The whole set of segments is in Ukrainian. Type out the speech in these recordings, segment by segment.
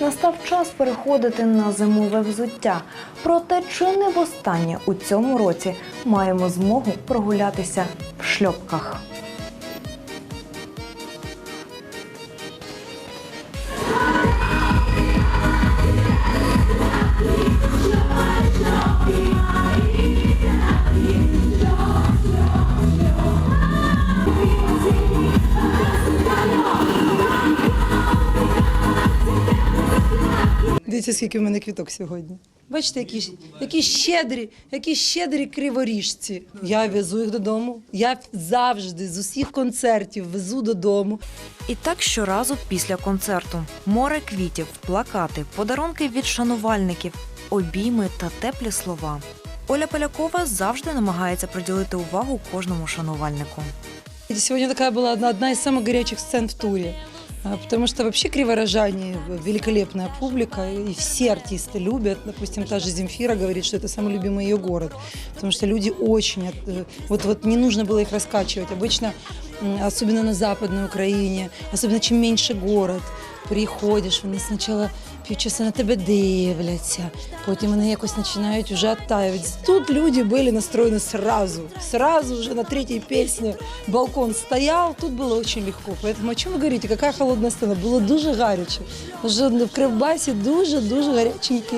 Настав час переходити на зимове взуття. Проте чи не востаннє у цьому році маємо змогу прогулятися в шльопках. Дивіться, скільки в мене квіток сьогодні. Бачите, які, які щедрі, які щедрі криворіжці. Я везу їх додому. Я завжди з усіх концертів везу додому. І так щоразу після концерту: море квітів, плакати, подарунки від шанувальників, обійми та теплі слова. Оля Полякова завжди намагається приділити увагу кожному шанувальнику. И Сегодня такая была одна, одна из самых горячих сцен в туре. А, Потому что вообще криворожане великолепная публика, и все артисты любят. Допустим, та же Земфира говорит, что это самый любимый ее город. Потому что люди очень... от- э, Вот, вот не нужно было их раскачивать. Обычно, м, особенно на Западной Украине, особенно чем меньше город, приходиш, вони спочатку півчаса на тебе дивляться, потім вони якось починають вже оттаивать. Тут люди були настроєні сразу. Сразу вже на третій пісні балкон стояв, тут було дуже легко. Поэтому о чому ви говорите, яка холодна сцена? Було дуже гаряче. Вже в Кривбасі дуже-дуже гаряченькі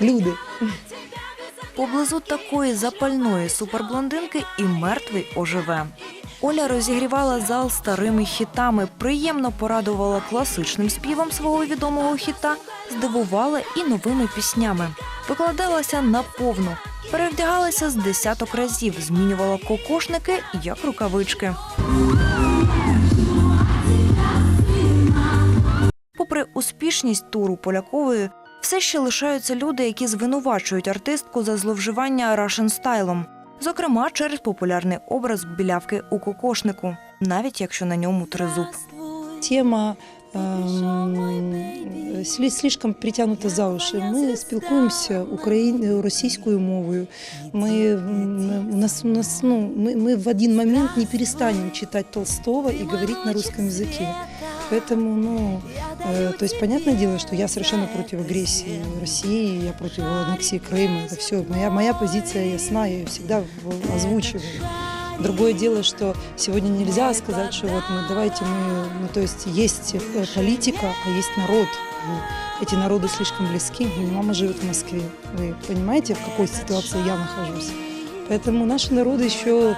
люди. Поблизу такої запальної суперблондинки і мертвий оживе. Оля розігрівала зал старими хітами, приємно порадувала класичним співом свого відомого хіта, здивувала і новими піснями. Викладалася наповну, перевдягалася з десяток разів, змінювала кокошники як рукавички. Попри успішність туру Полякової, все ще лишаються люди, які звинувачують артистку за зловживання Russian стайлом, зокрема через популярний образ білявки у кокошнику, навіть якщо на ньому тризуб. Тема ем, сли- слишком притягнута за уші. Ми спілкуємося україн... російською мовою. Ми, м, у нас, у нас, ну, мы, мы в один момент не перестанем читать Толстого и говорить на русском языке. Поэтому, ну, э, то есть, понятное дело, что я совершенно против агрессии России, я против аннексии Крыма. Это все. Моя, моя позиция ясна, я ее всегда в- озвучиваю. Другое дело, что сегодня нельзя сказать, что вот ну, давайте мы, ну то есть есть э, политика, а есть народ. И эти народы слишком близки. Моя мама живет в Москве. Вы понимаете, в какой ситуации я нахожусь? Поэтому наши народы еще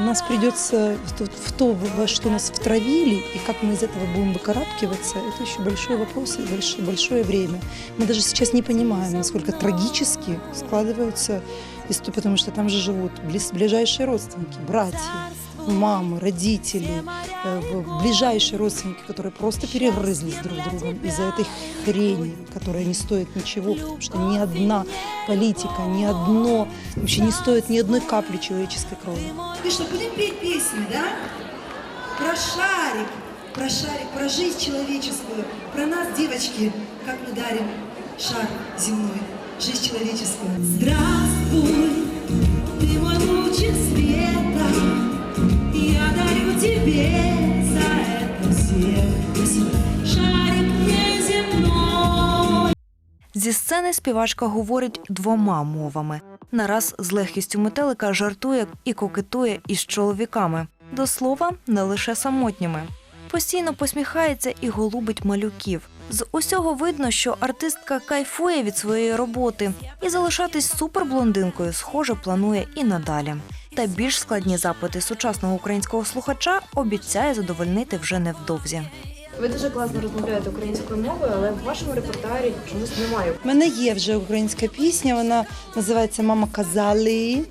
нас придется в то, в то, во что нас втравили, и как мы из этого будем выкарабкиваться, это еще большой вопрос и большое, большое время. Мы даже сейчас не понимаем, насколько трагически складываются истории, потому что там же живут близ- ближайшие родственники, братья, мамы, родители, э, в- ближайшие родственники, которые просто перегрызлись друг с другом из-за этой хрени, которая не стоит ничего, потому что ни одна политика, ни одно, вообще не стоит ни одной капли человеческой крови. Ты что, будем петь песни, да? Про шарик, про шарик, про жизнь человеческую, про нас, девочки, как мы дарим шар земной, жизнь человеческую. Здравствуй, Зі сцени співачка говорить двома мовами. Нараз з легкістю метелика жартує і кокетує із чоловіками. До слова, не лише самотніми. Постійно посміхається і голубить малюків. З усього видно, що артистка кайфує від своєї роботи і залишатись суперблондинкою, схоже, планує і надалі. Та більш складні запити сучасного українського слухача обіцяє задовольнити вже невдовзі. Ви дуже класно розмовляєте українською мовою, але в вашому репертуарі чомусь немає. У мене є вже українська пісня, вона називається Мама казали.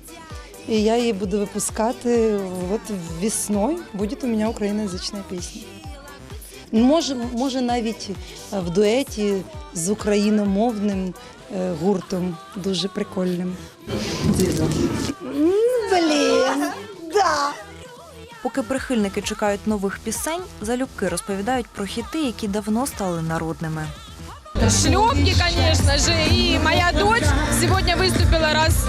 І я її буду випускати от весною. Буде у мене україноязична пісня. Може, може навіть в дуеті з україномовним е, гуртом, дуже прикольним. Блін. Поки прихильники чекають нових пісень, залюбки розповідають про хіти, які давно стали народними. Шлепки, конечно же. И моя дочь сегодня выступила раз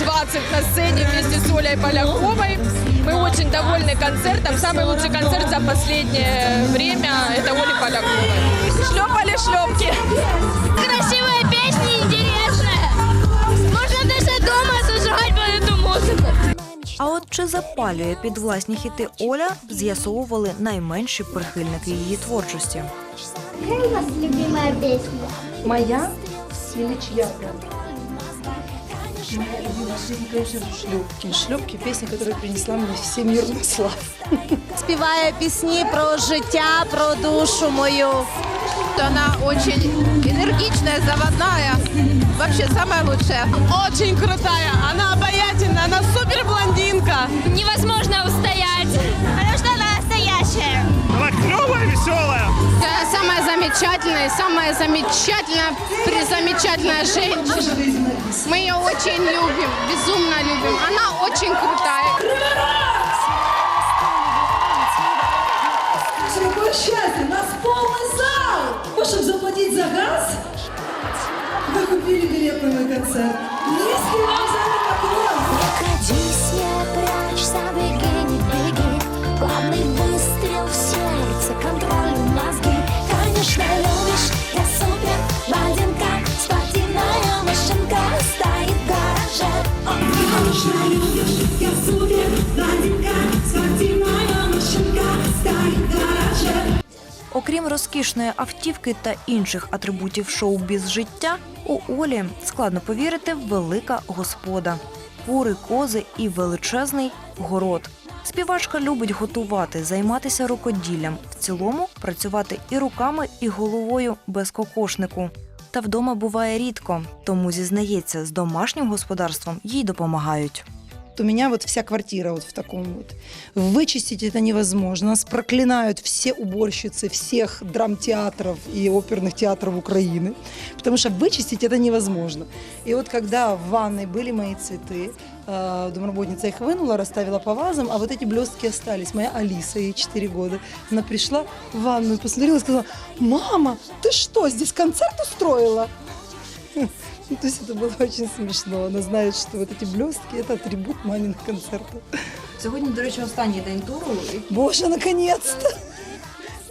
20 на сцене вместе с Олей Поляковой. Мы очень довольны концертом. Самый лучший концерт за последнее время – это Оли Поляковой. Шлепали шлепки. Чи запалює під власні хіти Оля, з'ясовували найменші прихильники її творчості. Какая у вас любимая песня? Моя или чья? Моя любимая песня, которая принесла мне всемирную славу. співає пісні про життя, про душу мою. Она очень энергичная, заводная. Вообще самая лучшая. Очень крутая. Она Невозможно устоять. Потому что она настоящая. Она клевая, веселая. Самая замечательная, самая замечательная, призамечательная женщина. Мы ее очень любим, безумно любим. Она очень крутая. Какое счастье! У нас полный зал! Можем заплатить за газ? Вы купили билет на мой концерт. Низкий вам за это поклон! Не прячься, беги. Главный выстрел в сердце, контроль в мозги. Конечно, любишь, я супер блондинка. Спортивная машинка стоит в гараже. Конечно, любишь, я супер блондинка. Спортивная машинка стоит в гараже. Окрім розкішної автівки та інших атрибутів шоу-біз життя, у Олі складно повірити велика господа, кури, кози і величезний город. Співачка любить готувати, займатися рукоділлям, в цілому працювати і руками, і головою без кокошнику. Та вдома буває рідко, тому зізнається, з домашнім господарством їй допомагають. У меня вот вся квартира вот в таком вот. Вычистить это невозможно. Нас проклинают все уборщицы всех драмтеатров и оперных театров Украины, потому что вычистить это невозможно. И вот когда в ванной были мои цветы, э, домработница их вынула, расставила по вазам, а вот эти блестки остались. Моя Алиса, ей 4 года, она пришла в ванную, посмотрела и сказала, мама, ты что, здесь концерт устроила? Ну, То есть это было очень смешно. Она знает, что вот эти блестки – это атрибут маминых концертов. Сьогодні, до речі, останній день туру. Боже, наконец-то!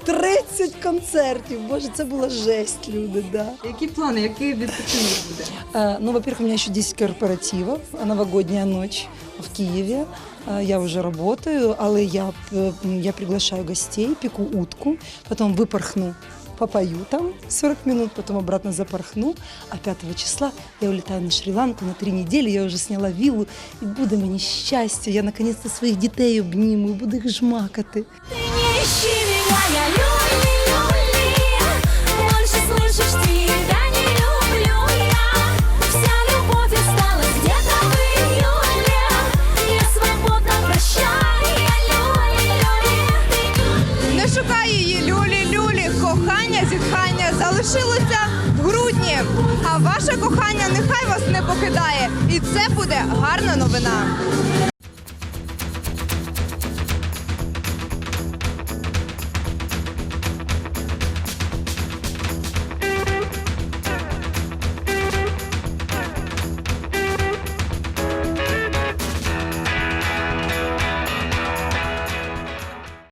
30 концертів. Боже, це була жесть, люди, да. Які плани, який відпочинок буде? А, ну, во-первых, у меня еще 10 корпоративов, а новогодняя ночь в Киеве. А, Я уже работаю, але я, э, я приглашаю гостей, пеку утку, потом выпорхну, попою там 40 минут, потом обратно запорхну, а 5 числа я улетаю на Шри-Ланку на три недели, я уже сняла виллу, и буде мені щастя, я наконец-то своїх дітей обніму, і буду їх жмакати. Ты не ищи залишилося в грудні. А ваше кохання нехай вас не покидає. І це буде гарна новина.